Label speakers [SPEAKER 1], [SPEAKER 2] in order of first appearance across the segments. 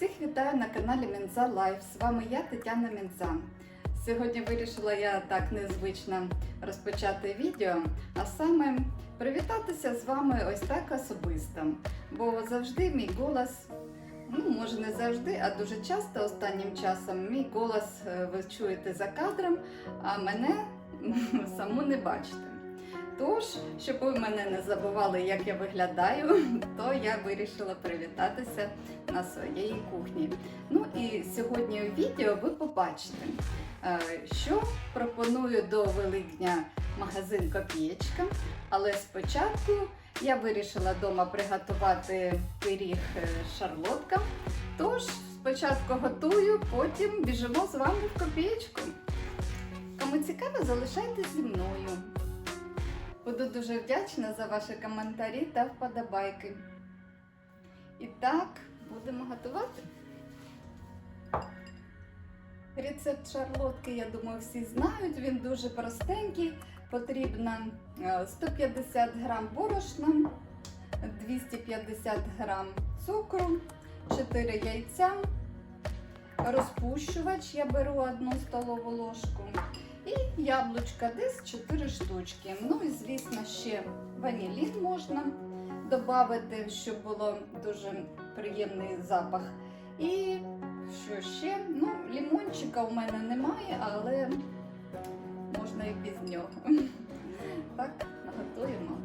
[SPEAKER 1] Всіх вітаю на каналі Мінза Лайф. З вами я, Тетяна Мінза. Сьогодні вирішила я так незвично розпочати відео, а саме привітатися з вами ось так особисто. Бо завжди мій голос, ну може не завжди, а дуже часто останнім часом мій голос е, ви чуєте за кадром, а мене саму не бачите. Тож, щоб ви мене не забували, як я виглядаю, то я вирішила привітатися на своїй кухні. Ну і сьогодні у відео ви побачите, е, що пропоную до Великдня магазин Копієчка. Але спочатку я вирішила вдома приготувати пиріг е, шарлотка. Тож спочатку готую, потім біжимо з вами в копієчку. Кому цікаво, залишайтесь зі мною. Буду дуже вдячна за ваші коментарі та вподобайки. І так, будемо готувати. Рецепт шарлотки, я думаю, всі знають. Він дуже простенький. Потрібно е, 150 грам борошна, 250 грам цукру, 4 яйця, розпущувач я беру одну столову ложку. І яблучка десь 4 штучки. Ну і звісно, ще ванілін можна додати, щоб було дуже приємний запах. І що ще? Ну, лімончика у мене немає, але можна і без нього. Так, наготуємо.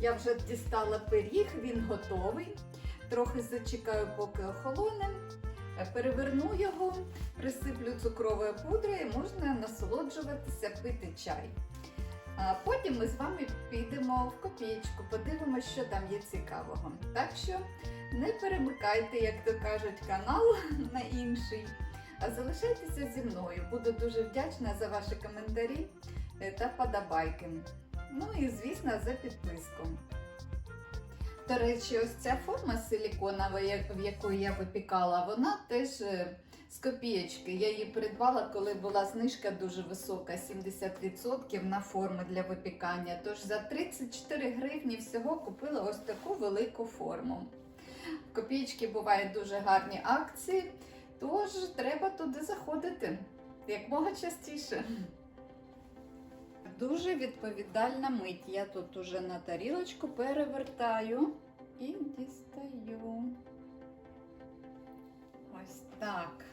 [SPEAKER 1] Я вже дістала пиріг, він готовий. Трохи зачекаю, поки охолоне. Е, Переверну його, присиплю цукровою пудрою і можна насолоджуватися, пити чай. Потім ми з вами підемо в копієчку, подивимося, що там є цікавого. Так що не перемикайте, як то кажуть, канал на інший. А залишайтеся зі мною. Буду дуже вдячна за ваші коментарі е, та подобайки. Ну і звісно за підписку. До речі, ось ця форма силіконова, в яку я випікала, вона теж е, з копієчки. Я її придбала, коли була знижка дуже висока, 70% на форми для випікання. Тож за 34 гривні всього купила ось таку велику форму. В копієчки бувають дуже гарні акції, тож треба туди заходити якмога частіше. Дуже відповідальна мить. Я тут уже на тарілочку перевертаю і дістаю. Ось так.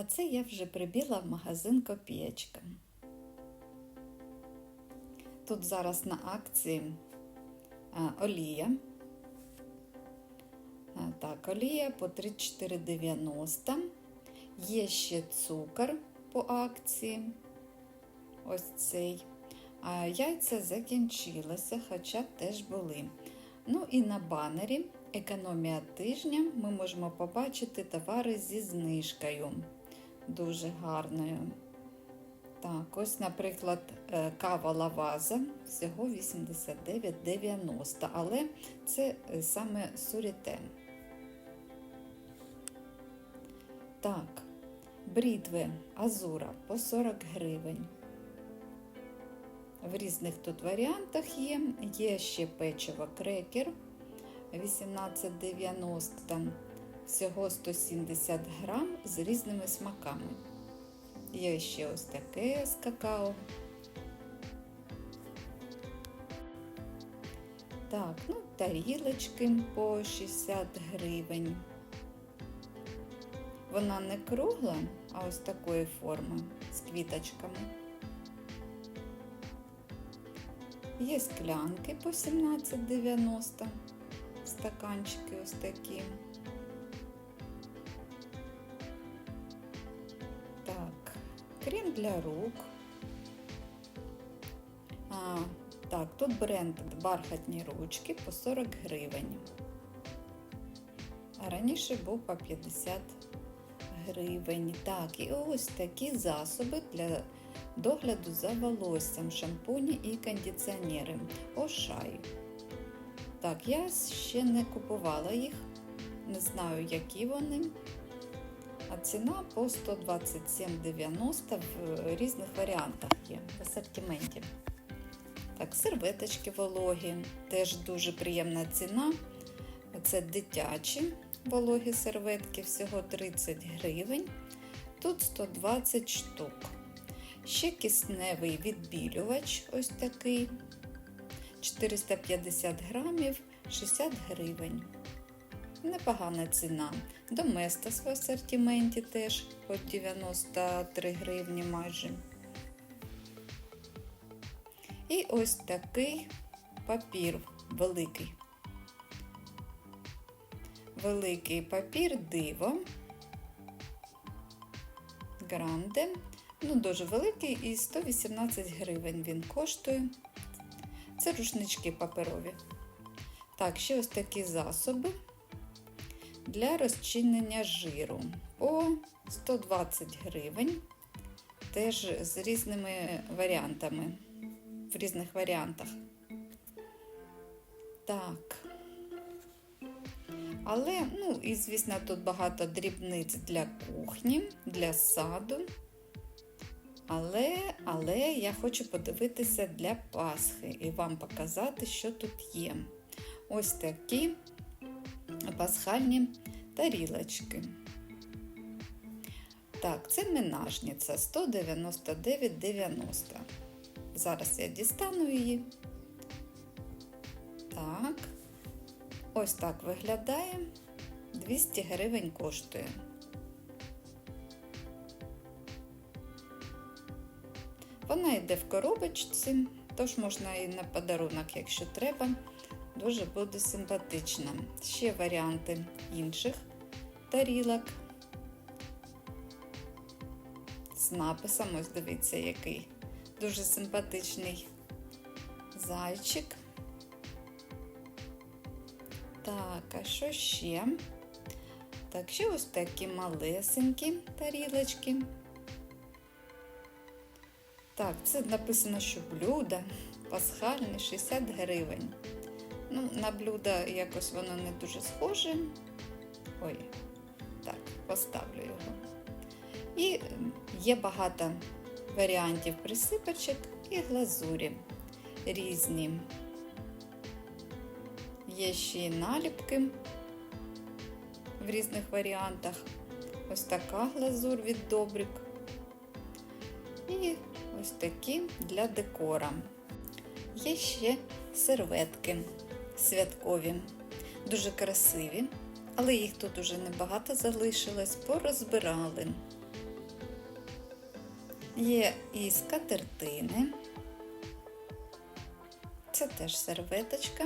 [SPEAKER 1] А це я вже прибіла в магазин Копієчка. Тут зараз на акції олія. Так, олія по 34,90. Є ще цукор по акції. Ось цей. А яйця закінчилися, хоча теж були. Ну і на банері Економія тижня ми можемо побачити товари зі знижкою. Дуже гарною. Так, ось, наприклад, е, кава лаваза всього 89,90, але це е, саме сурітен. Так, брідви Азура по 40 гривень. В різних тут варіантах є. Є ще печиво крекер 18,90, всього 170 грам з різними смаками. Є ще ось таке з какао. Так, ну, тарілочки по 60 гривень. Вона не кругла, а ось такої форми з квіточками. Є склянки по 17,90, стаканчики ось такі. Крем для рук. А, так, тут бренд бархатні ручки по 40 гривень. А раніше був по 50 гривень. Так, і ось такі засоби для догляду за волоссям, шампуні і кондиціонери. Ошай. Так, я ще не купувала їх, не знаю, які вони. А ціна по 127,90 в різних варіантах є в асортименті. Так, серветочки вологі, теж дуже приємна ціна. Це дитячі вологі серветки, всього 30 гривень. Тут 120 штук. Ще кисневий відбілювач, ось такий. 450 грамів, 60 гривень. Непогана ціна. Доместос в асортименті теж по 93 гривні майже. І ось такий папір великий. Великий папір диво. Гранде. Ну, дуже великий і 118 гривень він коштує. Це рушнички паперові. Так, ще ось такі засоби для розчинення жиру по 120 гривень. Теж з різними варіантами. В різних варіантах. Так. Але, ну, і, звісно, тут багато дрібниць для кухні, для саду. Але, але я хочу подивитися для Пасхи і вам показати, що тут є. Ось такі пасхальні тарілочки. Так, це менажниця 199,90. Зараз я дістану її. Так, ось так виглядає. 200 гривень коштує. Вона йде в коробочці, тож можна і на подарунок, якщо треба. Дуже буде симпатична. Ще варіанти інших тарілок. З написом, ось дивіться, який. Дуже симпатичний зайчик. Так, а що ще? Так, ще ось такі малесенькі тарілочки. Так, це написано, що блюдо пасхальне 60 гривень. Ну, на блюдо якось воно не дуже схоже. Ой, так, поставлю його. І є багато варіантів присипочок і глазурі різні. Є ще й наліпки в різних варіантах. Ось така глазур від Добрик. І ось такі для декора. Є ще серветки святкові, дуже красиві, але їх тут уже небагато залишилось, порозбирали. Є і скатертини. Це теж серветочка.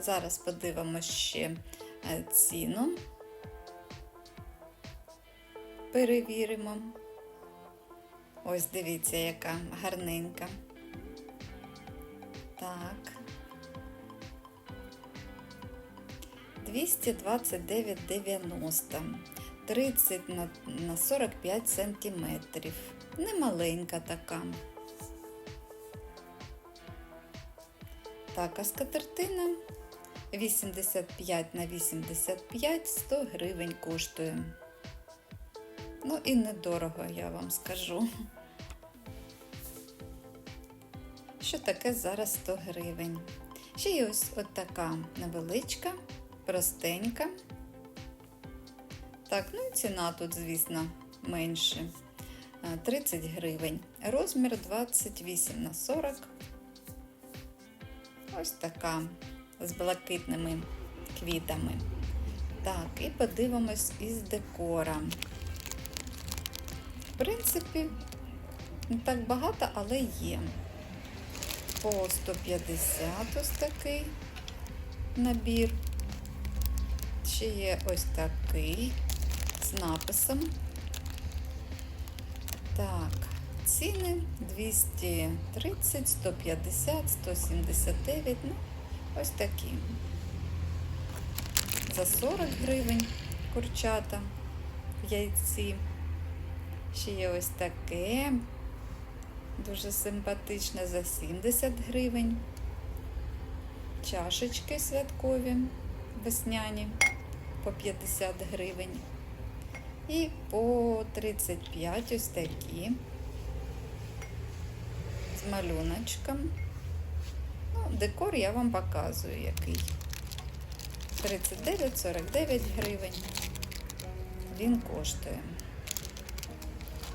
[SPEAKER 1] Зараз подивимося ще е, ціну. Перевіримо. Ось дивіться, яка гарненька. Так. 229,90. 30 на, на 45 сантиметрів. Немаленька така. Так, а скатертина 85 на 85 100 гривень коштує. Ну і недорого, я вам скажу. Що таке зараз 100 гривень? Ще є ось от така невеличка, простенька. Так, ну і ціна тут, звісно, менше. 30 гривень. Розмір 28 на 40. Ось така з блакитними квітами. Так, і подивимось із декора. В принципі, не так багато, але є. По 150 ось такий набір. Ще є ось такий з написом. Так, ціни 230, 150, 179, ну, ось такі. За 40 гривень курчата в яйці. Ще є ось таке. Дуже симпатичне за 70 гривень. Чашечки святкові, весняні по 50 гривень. І по 35 ось такі з малюночком. Ну, декор я вам показую який. 39-49 гривень. Він коштує.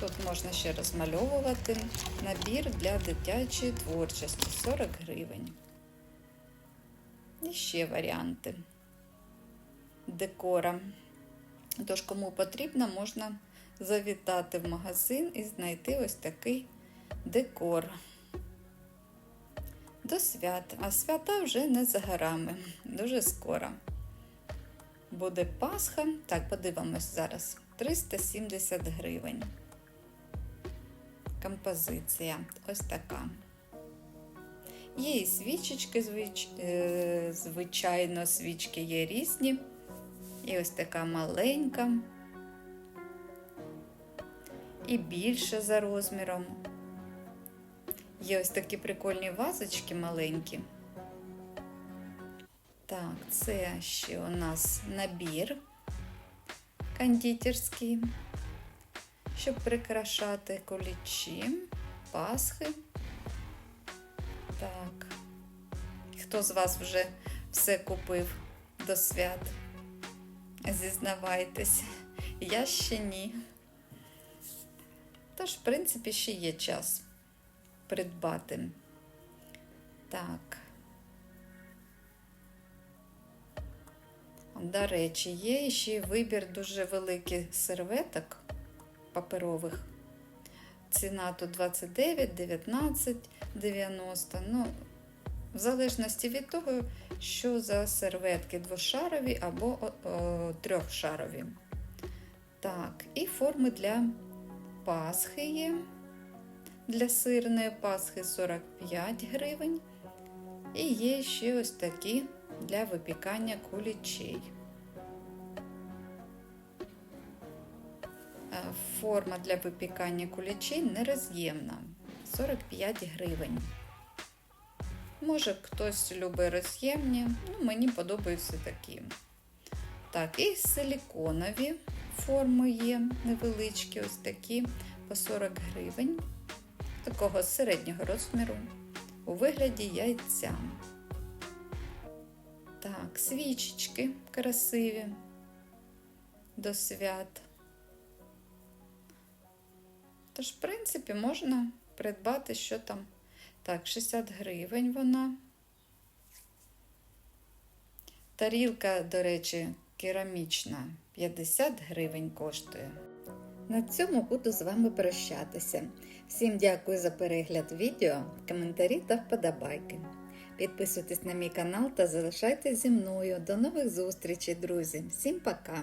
[SPEAKER 1] Тут можна ще розмальовувати набір для дитячої творчості 40 гривень. І ще варіанти декора. Тож, кому потрібно, можна завітати в магазин і знайти ось такий декор до свят. А свята вже не за горами, дуже скоро. Буде Пасха. Так, подивимось зараз. 370 гривень. Композиція ось така. Є і свічечки, е, звичайно, свічки є різні. І ось така маленька. І більша за розміром. Є ось такі прикольні вазочки маленькі. Так, це ще у нас набір кондитерський, щоб прикрашати кулічі, пасхи. Так, хто з вас вже все купив до свят? Зізнавайтесь, я ще ні. Тож, в принципі, ще є час придбати. Так. До речі, є ще вибір дуже великий серветок паперових. ціна тут 29, 19, 90. Ну, в залежності від того, що за серветки двошарові або о, о, трьохшарові. Так, і форми для пасхи є. Для сирної пасхи 45 гривень. І є ще ось такі для випікання кулічей. Е, Форма для випікання кулічей нероз'ємна 45 гривень. Може, хтось любить роз'ємні, ну, мені подобаються такі. Так, і силіконові форми є невеличкі, ось такі по 40 гривень, такого середнього розміру, у вигляді яйця. Так, свічечки красиві до свят. Тож, в принципі, можна придбати, що там. Так, 60 гривень вона. Тарілка, до речі, керамічна, 50 гривень коштує. На цьому буду з вами прощатися. Всім дякую за перегляд відео, коментарі та вподобайки. Підписуйтесь на мій канал та залишайтесь зі мною. До нових зустрічей, друзі! Всім пока!